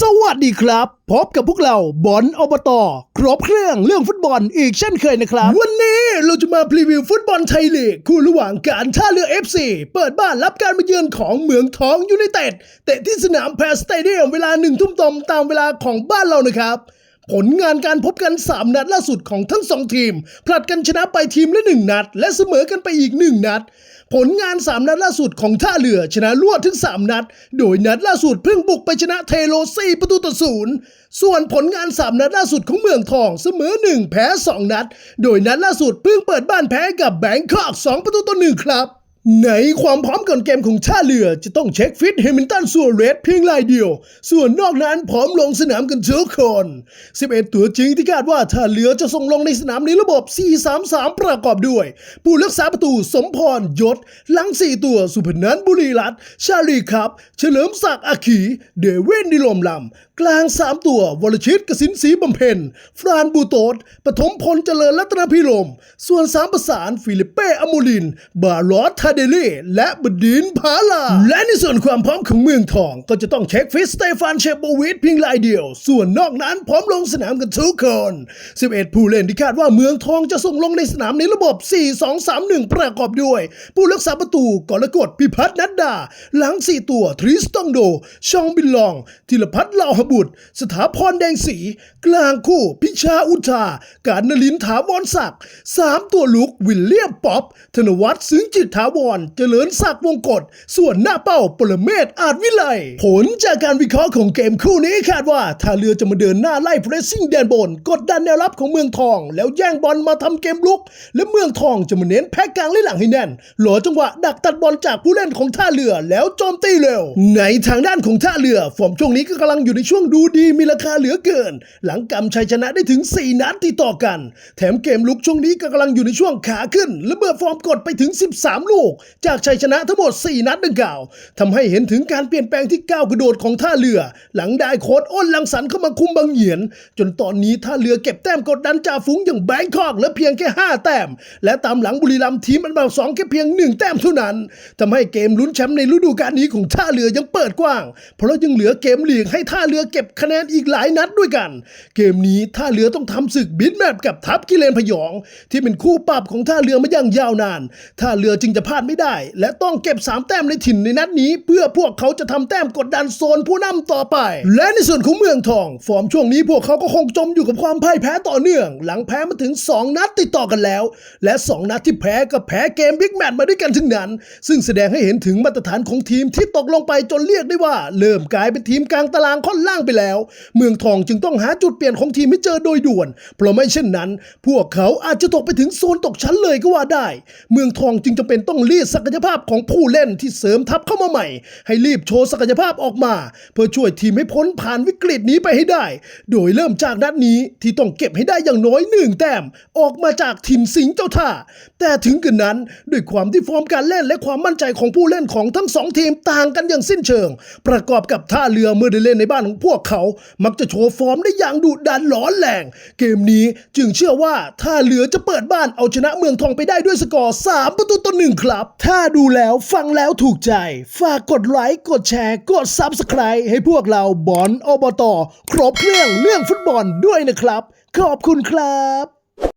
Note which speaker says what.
Speaker 1: สวัสดีครับ พบกับพวกเราบอลอบตครบเครื่องเรื่องฟุตบอลอีกเช่นเคยนะครับ วันนี้เราจะมาพรีวิวฟุตบอลไทยลีกคู่ระหว่างการท่าเรือ FC เปิดบ้านรับการมาเยือนของเมืองทองยูไนเต็ดเตะที่สนามแพรสเตเดียมเวลาหนึ่งทุ่มตรงตามเวลาของบ้านเรานะครับ ผลงานการพบกัน 3 นัดล่าสุดของทั้ง 2 ทีม ผลัดกันชนะไปทีมละ 1 นัด และเสมอกันไปอีก 1 นัด ผลงาน 3 นัดล่าสุดของท่าเรือชนะรวดถึง 3 นัด โดยนัดล่าสุดเพิ่งบุกไปชนะเทโล4ประตูต่อศูนย์ส่วนผลงาน 3 นัดล่าสุดของเมืองทองเสมอ 1 แพ้ 2 นัด โดยนัดล่าสุดเพิ่งเปิดบ้านแพ้กับแบงคอก2ประตูต่อ1ครับ ในความพร้อมก่อนเกมของท่าเรือจะต้องเช็คฟิตเฮมิลตันซัวเรสเพียงรายเดียว ส่วนนอกนั้นพร้อมลงสนามกันทุกคน 11 ตัวจริงที่คาดว่าท่าเรือจะส่งลงในสนามในระบบ 4-3-3 ประกอบด้วย ผู้รักษาประตูสมพรยศหลัง4ตัวสุพนันบุรีรัตน์ชาลีครับ เฉลิมศักดิ์อาขี เดวินดิลมลำ กลาง 3 ตัว วรชิตกสินศรีบำเพ็ญ ฟรานบูโตสปฐมพลเจริญรัตนพิรม ส่วน 3 ประสาน ฟิลิปเป้อโมลิน บารอสทาเดเล่และบดินพาลา และในส่วนความพร้อมของเมืองทอง ก็จะต้องเช็คฟิตสเตฟานเชโบวิทเพียงรายเดียว ส่วนนอกนั้นพร้อมลงสนามกันทุกคน 11 ผู้เล่นที่คาดว่าเมืองทองจะส่งลงในสนามในระบบ 4-2-3-1 ประกอบด้วย ผู้รักษาประตูกรกฎพิพัฒน์นัดดา หลัง 4 ตัว ทริสตองโด ชองบินลองธีรพัฒน์ลาวหบุตร สถาพรแดงสี กลางคู่ พิชาอุทา การนลินถาวรศักดิ์สามตัวลุกวิลเลียมป๊อป ธนวัฒน์ซึ้งจิตถาวร เจริญศักดิ์วงกฎส่วนหน้าเป้าปรเมศอาจวิไล ผลจากการวิเคราะห์ของเกมคู่นี้คาดว่าท่าเรือจะมาเดินหน้าไล่เพรสซิ่งแดนบน กดดันแนวรับของเมืองทอง แล้วแย่งบอลมาทำเกมลุก และเมืองทองจะมาเน้นแพ็กกลางและหลังให้แน่นหลอจังหวะดักตัดบอลจากผู้เล่นของท่าเรือแล้วโจมตีเร็ว ในทางด้านของท่าเรือฟอร์มช่วงนี้ก็กำลังอยู่ในช่ววงดูดีมีราคาเหลือเกิน หลังกำชัยชนะได้ถึง 4 นัดติดต่อกัน แถมเกมลุกช่วงนี้ก็กำลังอยู่ในช่วงขาขึ้น และเมื่อฟอร์มกดไปถึง 13 ลูก จากชัยชนะทั้งหมด 4 นัดดังกล่าวทำให้เห็นถึงการเปลี่ยนแปลงที่ก้าวกระโดดของท่าเรือ หลังได้โค้ดอ้นลังสรรค์เข้ามาคุมบางเหียน จนตอนนี้ท่าเรือเก็บแต้มกดดันจ่าฝูงอย่างแบงคอกเหลือเพียงแค่ 5 แต้ม และตามหลังบุรีรัมย์ทีมอันดับสองแค่เพียง 1 แต้มเท่านั้นทำให้เกมลุ้นแชมป์ในฤดูกาลนี้ของท่าเรือยังเปิดกว้าง เพราะยังเหลือเกมลีกให้ท่าเรือเก็บคะแนนอีกหลายนัดด้วยกัน เกมนี้ท่าเรือต้องทำศึกบิดแมปกับทัพกิเลนพยอง ที่เป็นคู่ปรับของท่าเรือมาอย่างยาวนาน ท่าเรือจึงจะพลาดไม่ได้ และต้องเก็บ 3 แต้มในถิ่นในนัดนี้ เพื่อพวกเขาจะทำแต้มกดดันโซนผู้นำต่อไป และในส่วนของเมืองทอง ฟอร์มช่วงนี้พวกเขาก็คงจมอยู่กับความพ่ายแพ้ต่อเนื่อง หลังแพ้มาถึง 2 นัดติดต่อกันแล้ว และ 2 นัดที่แพ้ก็แพ้เกมบิ๊กแมตช์มาด้วยกันทั้งนั้น ซึ่งแสดงให้เห็นถึงมาตรฐานของทีมที่ตกลงไปจนเรียกได้ว่า เริ่มกลายเป็นทีมกลางตารางค่อนล่างไปแล้ว เมืองทองจึงต้องหาจุดเปลี่ยนของทีมให้เจอโดยด่วน เพราะไม่เช่นนั้น พวกเขาอาจจะตกไปถึงโซนตกชั้นเลยก็ว่าได้ เมืองทองจึงจำเป็นต้องรีดศักยภาพของผู้เล่นที่เสริมทัพเข้ามาใหม่ ให้รีบโชว์ศักยภาพออกมา เพื่อช่วยทีมให้พ้นผ่านวิกฤตนี้ไปให้ได้ โดยเริ่มจากนัดนี้ที่ต้องเก็บให้ได้อย่างน้อยหนึ่งแต้มออกมาจากถิ่นสิงห์เจ้าท่า แต่ถึงกันนั้นด้วยความที่ฟอร์มการเล่นและความมั่นใจของผู้เล่นของทั้งสองทีมต่างกันอย่างสิ้นเชิง ประกอบกับท่าเรือเมื่อได้เล่นในบ้านของพวกเขามักจะโชว์ฟอร์มได้อย่างดุดันหลอนแรง เกมนี้จึงเชื่อว่าท่าเรือจะเปิดบ้านเอาชนะเมืองทองไปได้ด้วยสกอร์ 3 ประตูต่อหนึ่งครับ ถ้าดูแล้วฟังแล้วถูกใจ ฝากกดไลค์ กดแชร์ กดซับสไคร b e ให้พวกเราบอลอบต ครบเครื่องเรื่องฟุตบอลด้วยนะครับ ขอบคุณครับ